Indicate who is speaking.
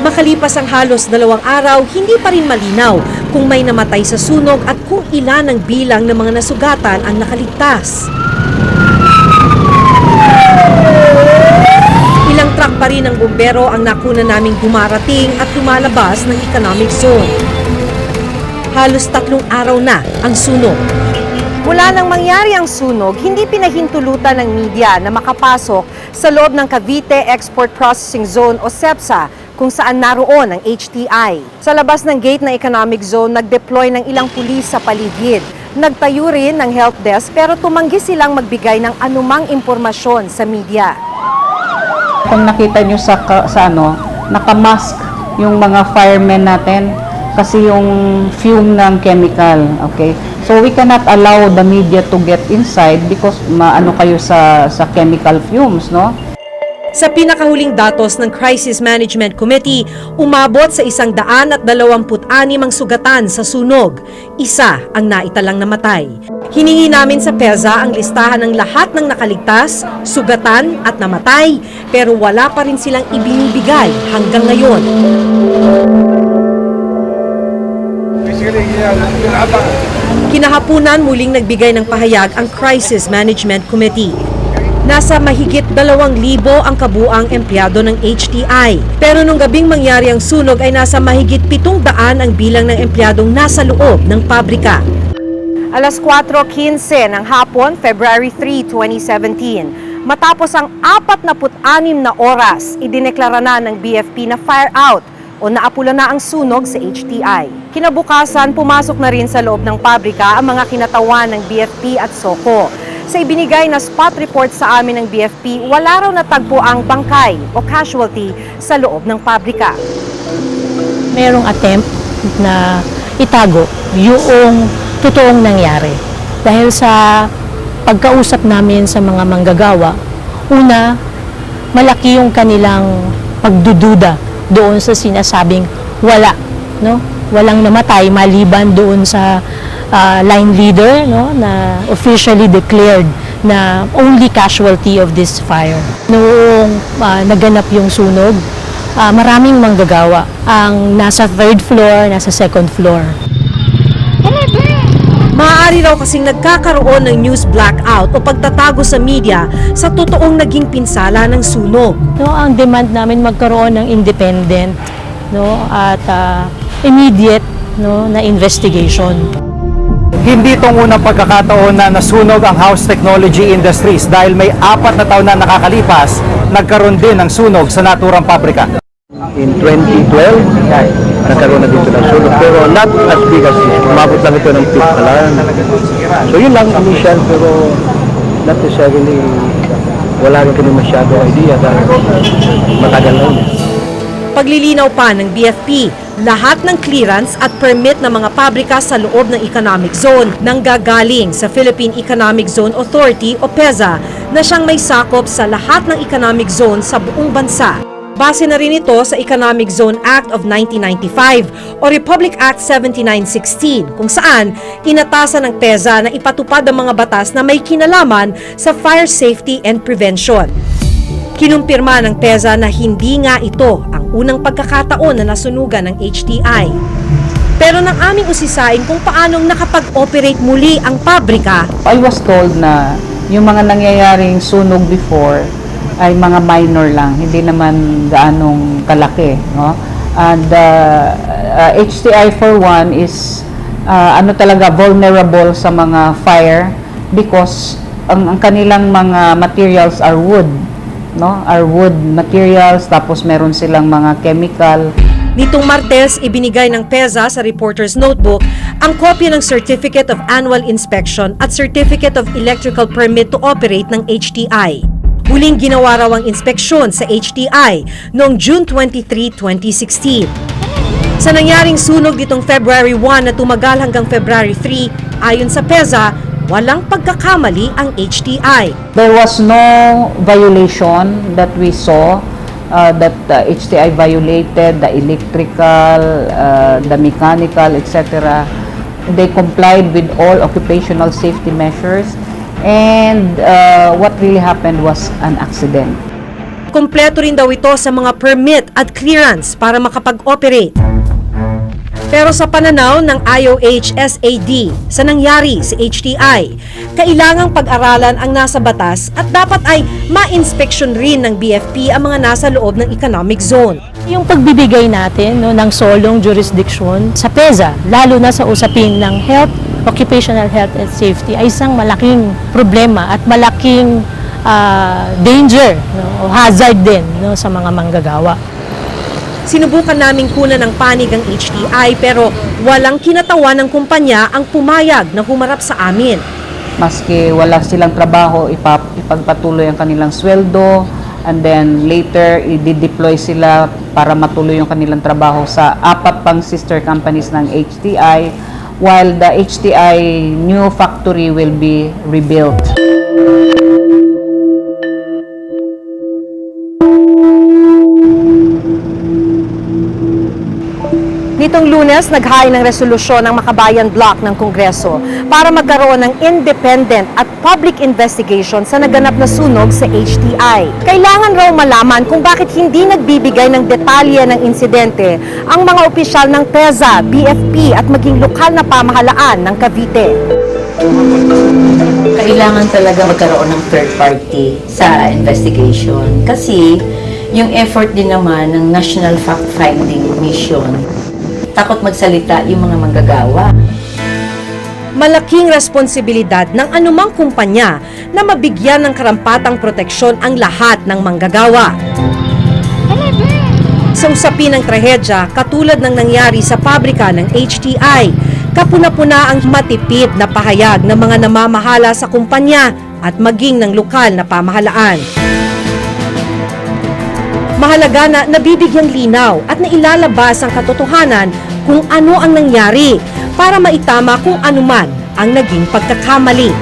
Speaker 1: Makalipas ang halos dalawang araw, hindi pa rin malinaw kung may namatay sa sunog at kung ilan ang bilang ng mga nasugatan ang nakaligtas. Ilang truck pa rin ng bumbero ang nakuna naming dumarating at lumalabas ng economic zone. Halos tatlong araw na ang sunog. Mula nang mangyari ang sunog, hindi pinahintulutan ng media na makapasok sa loob ng Cavite Export Processing Zone o CEPSA kung saan naroon ang HTI. Sa labas ng gate ng economic zone, nag-deploy ng ilang pulis sa paligid. Nagtayo rin ng help desk pero tumanggi silang magbigay ng anumang impormasyon sa media.
Speaker 2: Kung nakita nyo sa, sa ano, nakamask yung mga firemen natin kasi yung fume ng chemical, okay? So we cannot allow the media to get inside because maano kayo sa sa chemical fumes, no?
Speaker 1: Sa pinakahuling datos ng Crisis Management Committee, umabot sa isang daan at dalawamput anim ang sugatan sa sunog. Isa ang naitalang namatay. Hiningi namin sa PEZA ang listahan ng lahat ng nakaligtas, sugatan at namatay, pero wala pa rin silang ibinibigay hanggang ngayon. Kinahapunan muling nagbigay ng pahayag ang Crisis Management Committee. Nasa mahigit 2,000 ang kabuang empleyado ng HTI. Pero nung gabing mangyari ang sunog ay nasa mahigit 700 ang bilang ng empleyadong nasa loob ng pabrika. Alas 4.15 ng hapon, February 3, 2017. Matapos ang 46 na oras, idineklara na ng BFP na fire out o naapula na ang sunog sa HTI. Kinabukasan, pumasok na rin sa loob ng pabrika ang mga kinatawan ng BFP at SOCO. Sa ibinigay na spot report sa amin ng BFP, wala raw natagpo ang bangkay o casualty sa loob ng pabrika.
Speaker 3: merong attempt na itago yung totoong nangyari. Dahil sa pagkausap namin sa mga manggagawa, una, malaki yung kanilang pagdududa doon sa sinasabing wala, no? Walang namatay maliban doon sa ah, line leader, no, na officially declared na only casualty of this fire. Noong ah, naganap yung sunog, ah, maraming manggagawa ang nasa third floor, nasa second floor.
Speaker 1: Maaari raw kasing nagkakaroon ng news blackout o pagtatago sa media sa totoong naging pinsala ng sunog.
Speaker 3: No, ang demand namin magkaroon ng independent no at ah, immediate no na investigation.
Speaker 4: Hindi itong unang pagkakataon na nasunog ang house technology industries dahil may apat na taon na nakakalipas, nagkaroon din ng sunog sa naturang pabrika.
Speaker 5: in 2012, nagkaroon na dito ng sunog. Pero not as big as this. Umabot lang ito ng peak alarm. So yun lang initial, pero not necessarily wala rin kami masyado idea dahil matagal na yun.
Speaker 1: Paglilinaw pa ng BFP, lahat ng clearance at permit ng mga pabrika sa loob ng economic zone nang gagaling sa Philippine Economic Zone Authority o PEZA na siyang may sakop sa lahat ng economic zone sa buong bansa. Base na rin ito sa Economic Zone Act of 1995 o Republic Act 7916 kung saan inatasan ng PEZA na ipatupad ang mga batas na may kinalaman sa fire safety and prevention. Kinumpirma ng PEZA na hindi nga ito ang unang pagkakataon na nasunugan ng HTI. Pero nang aming usisain kung paanong nakapag-operate muli ang pabrika,
Speaker 2: I was told na yung mga nangyayaring sunog before ay mga minor lang, hindi naman gaanong kalaki, no? And uh, uh, HTI for one is uh, ano talaga vulnerable sa mga fire because ang, ang kanilang mga materials are wood, no? Are wood materials tapos meron silang mga chemical
Speaker 1: nitong Martes ibinigay ng PEZA sa reporter's notebook ang kopya ng Certificate of Annual Inspection at Certificate of Electrical Permit to Operate ng HTI. Huling ginawa raw ang inspeksyon sa HTI noong June 23, 2016. Sa nangyaring sunog nitong February 1 na tumagal hanggang February 3, ayon sa PEZA, walang pagkakamali ang HTI.
Speaker 2: There was no violation that we saw uh, that the HTI violated the electrical, uh, the mechanical, etc. They complied with all occupational safety measures and uh, what really happened was an accident.
Speaker 1: Kompleto rin daw ito sa mga permit at clearance para makapag-operate. Pero sa pananaw ng IOH SAD sa nangyari sa HTI, kailangang pag-aralan ang nasa batas at dapat ay ma-inspection rin ng BFP ang mga nasa loob ng economic zone.
Speaker 3: Yung pagbibigay natin no, ng solong jurisdiction sa PEZA, lalo na sa usaping ng health, occupational health and safety, ay isang malaking problema at malaking ah, danger no, o hazard din no, sa mga manggagawa.
Speaker 1: Sinubukan naming kunan ng panig ang HTI pero walang kinatawan ng kumpanya ang pumayag na humarap sa amin.
Speaker 2: Maski wala silang trabaho, ipap, ipagpatuloy ang kanilang sweldo, and then later, i-deploy sila para matuloy yung kanilang trabaho sa apat pang sister companies ng HTI, while the HTI new factory will be rebuilt.
Speaker 1: Nitong lunes, naghain ng resolusyon ng Makabayan Block ng Kongreso para magkaroon ng independent at public investigation sa naganap na sunog sa HTI. Kailangan raw malaman kung bakit hindi nagbibigay ng detalye ng insidente ang mga opisyal ng TEZA, BFP at maging lokal na pamahalaan ng Cavite.
Speaker 6: kailangan talaga magkaroon ng third party sa investigation. Kasi yung effort din naman ng National Fact-Finding Mission, takot magsalita yung mga manggagawa.
Speaker 1: Malaking responsibilidad ng anumang kumpanya na mabigyan ng karampatang proteksyon ang lahat ng manggagawa. Sa usapin ng trahedya, katulad ng nangyari sa pabrika ng HTI, kapuna-puna ang matipid na pahayag ng mga namamahala sa kumpanya at maging ng lokal na pamahalaan. Mahalaga na nabibigyang linaw at nailalabas ang katotohanan kung ano ang nangyari para maitama kung anuman ang naging pagkakamali.